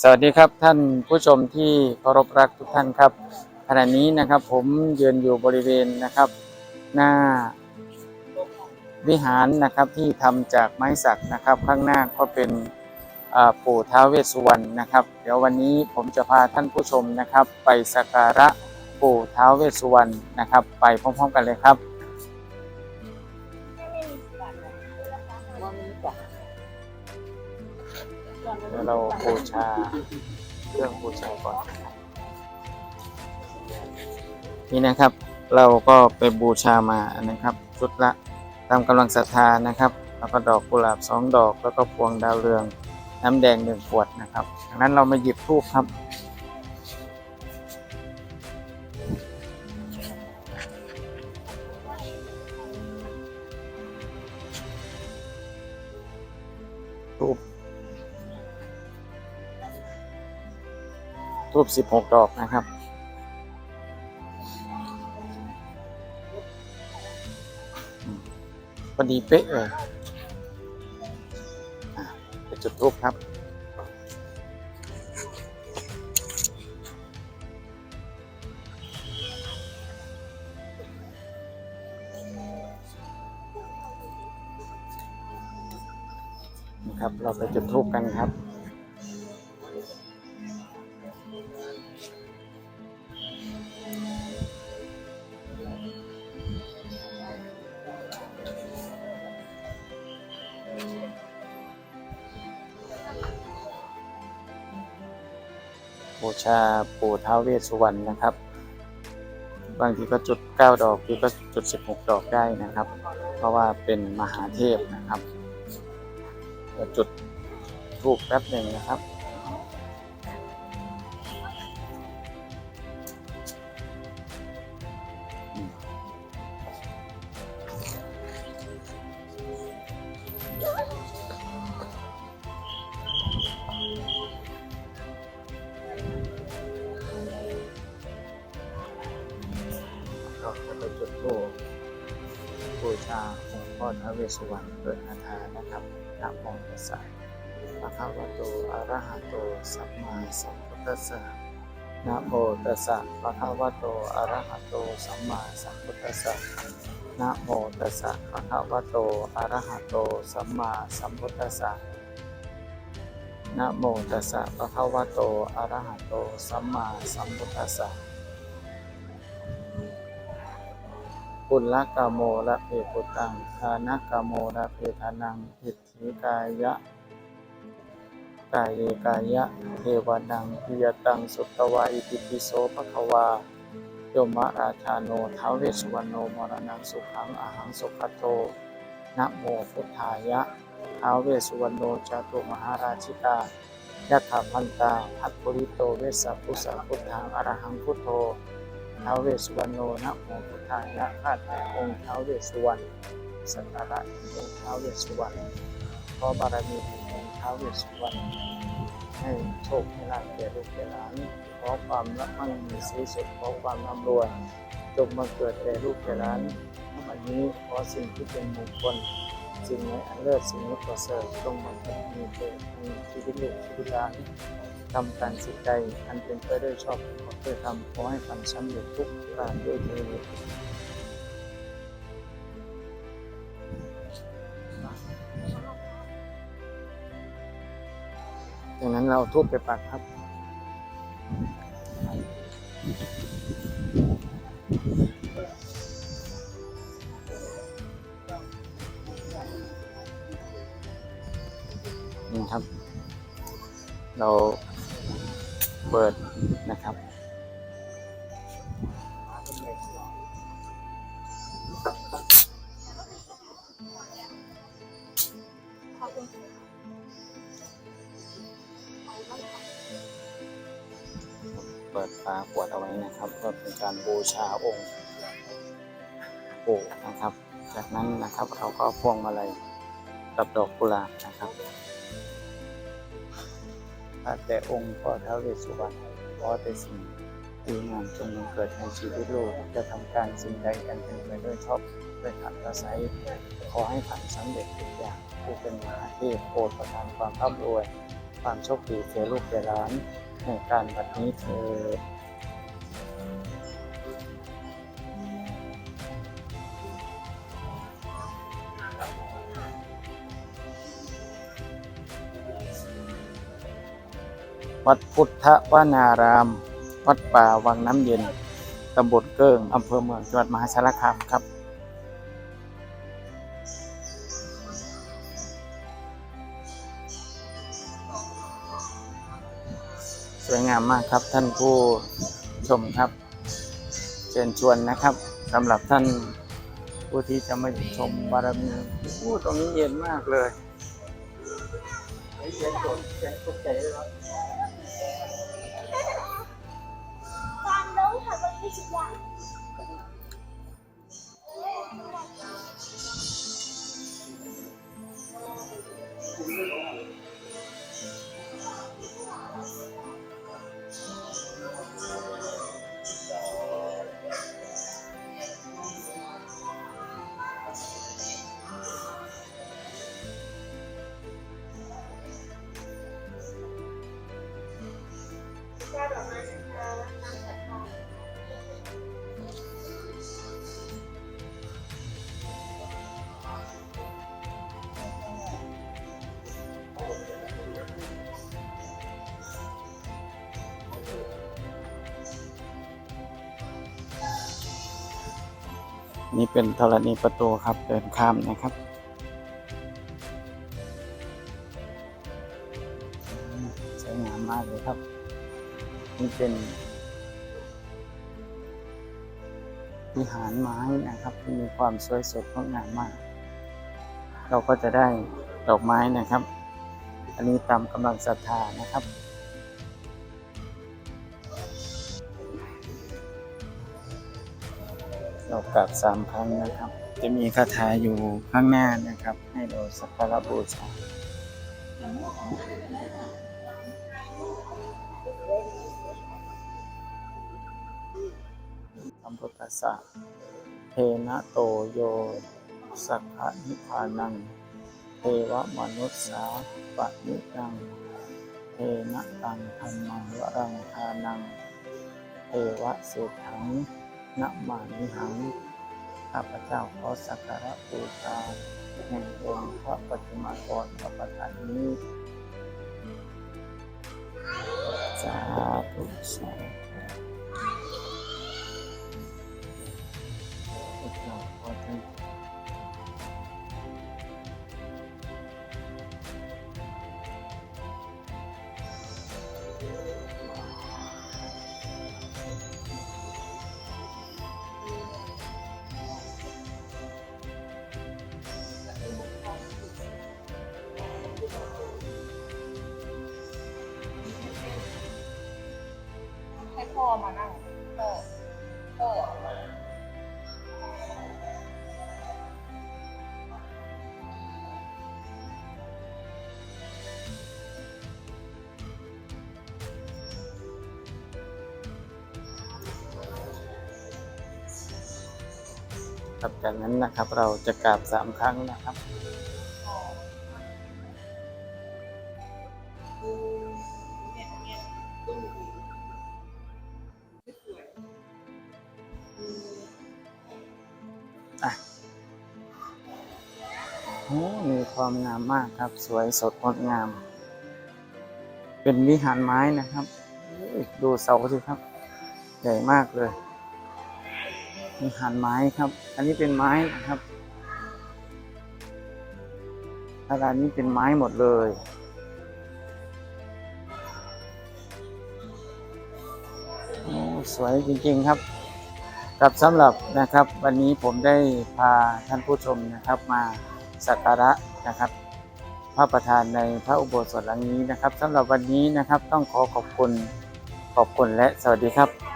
สวัสดีครับท่านผู้ชมที่เคารพรักทุกท่านครับขณะนี้นะครับผมยืนอยู่บริเวณนะครับ หน้าวิหารนะครับที่ทำจากไม้สักนะครับ ข้างหน้าก็เป็นปู่ท้าเวสสุวรรณนะครับ เดี๋ยววันนี้ผมจะพาท่านผู้ชมนะครับ ไปสักการะปู่ท้าเวสสุวรรณนะครับ ไปพร้อมๆกันเลยครับ เราบูชาเครื่องบูชาก่อน นี่นะครับ เราก็ไปบูชามานะครับชุดละตามกำลังศรัทธานะครับ แล้วก็ดอกกุหลาบสองดอก แล้วก็พวงดาวเรือง น้ำแดงหนึ่งขวดนะครับดังนั้นเรามาหยิบทูบครับ ทูบสิบหกดอกนะครับ พอดีเป๊ะเลยอะไปจุดทูบครับนะครับ เราไปจุดทูบกันครับ บูชาปู่ท้าวเวสสุวรรณนะครับ บางทีก็จุด 9 ดอกบางทีก็จุด 16 ดอกได้นะครับ เพราะว่าเป็นมหาเทพนะครับจุดทูบแป๊บหนึ่งนะครับ ก็จะไปจุดธูปบูชาองค์พ่อท้าวเวสสุวรรณเปิดอาทานนะครับนะโมตัสสะภะคะวะโตอะระหะโตสัมมาสัมพุทธัสสะนะโมตัสสะภะคะวะโตอะระหะโตสัมมาสัมพุทธัสสะนะโมตัสสะภะคะวะโตอะระหะโตสัมมาสัมพุทธัสสะนะโมตัสสะภะคะวะโตอะระหะโตสัมมาสัมพุทธัสสะ ปุลกาโมระเพปุตังทานกาโมระเพทานังอิทธิกายะกายเยกายะ เทวนังพิยตังสุตวาอิติปิโสภควาโยมะราชาโนท้าเวสุวรรณโนมรณังสุขังอาหังสุขโตนะโมพุทธายะท้าเวสุวรรณโนจาตุมหาราชิกายะถาพันตาภัตปุริโตเวสสะพุสสะพุทธังอรหังพุทโธ ท้าวเวสสุวรรณโนนะโมพุทธายะข้าแต่องค์ท้าวเวสสุวรรณสักการะองค์ท้าวเวสสุวรรณขอบารมีแห่งองค์ท้าวเวสสุวรรณให้โชคให้ลาภแก่ลูกแก่หลานขอความรักมั่งมีสีสุดขอความร่ำรวยจงมาเกิดแก่ลูกแก่หลานวันนี้ขอสิ่งที่เป็นมงคลสิ่งไหนอันเลิศสิ่งนี้ประเสริฐจงมาเกิดมีเกิดในชีวิตเลูกชีวิตหลาน ทำการสิ่งใดอันเป็นไปด้วยชอบขอเพื่อทำขอให้ฝันสำเร็จทุกประการด้วยเถิดดังนั้นเราทุบไปปักครับนี่ครับ เรา เปิดนะครับเปิดฝาขวดเอาไว้นะครับเพื่อเป็นการบูชาองค์ปู่นะครับ จากนั้นนะครับเราก็พวงมาลัยกับดอกกุหลาบนะครับ ข้าแต่องค์พ่อท้าวเวสสุวรรณขอแต่สิ่งดีงามจงเกิดในชีวิตลูกจะทำการสิ่งใดกันเป็นไปด้วยชอบด้วยขันอาศัยขอให้ผ่านสำเร็จทุกอย่างผู้เป็นมหาเทพโปรดประทานความร่ำรวย ความโชคดีแก่ลูกแก่หลานในการบัดนี้เธอ วัดพุทธวนาราม วัดป่าวังน้ำเย็น ตำบลเกิ้งอำเภอเมืองจังหวัดมหาสารคามครับ สวยงามมากครับท่านผู้ชมครับ เชิญชวนนะครับสำหรับท่านผู้ที่จะมาชมบารมีอู้ตรงนี้เย็นมากเลยเยงตกเสียงตกใจเลยครับ อง นี่เป็นธรณีประตูครับเดินข้ามนะครับ สวยงามมากเลยครับ นี่เป็นวิหารไม้นะครับที่มีความสวยสดงดงามมาก เราก็จะได้ดอกไม้นะครับ อันนี้ตามกำลังศรัทธานะครับ เรากราบสามครั้งนะครับ จะมีคาถาอยู่ข้างหน้านะครับ ให้เราสักการะบูชาสัมพุทธัสสะเทนะโตโย สัพพะนิพพานังเทวมนุษสาปะนิตังเทนะตังธรรมังวรังทานังเทวะเศรษฐัง นะมานิหังข้าพเจ้าขอสักการะบูชาแห่งองค์พระปฏิมากรพระประธานนี้สาธุสาธุ พ่อมานั่งพ่อพ่อครับจากนั้นนะครับเราจะกราบสามครั้งนะครับ มีความงามมากครับ สวยสดงดงาม เป็นวิหารไม้นะครับดูเสาสิครับ ใหญ่มากเลย วิหารไม้ครับ อันนี้เป็นไม้นะครับอาคารนี้เป็นไม้หมดเลย โอ้สวยจริงๆครับกับสำหรับนะครับ วันนี้ผมได้พาท่านผู้ชมนะครับมา สักการะนะครับ พระประธานในพระอุโบสถหลังนี้นะครับสำหรับวันนี้นะครับต้องขอขอบคุณขอบคุณและสวัสดีครับ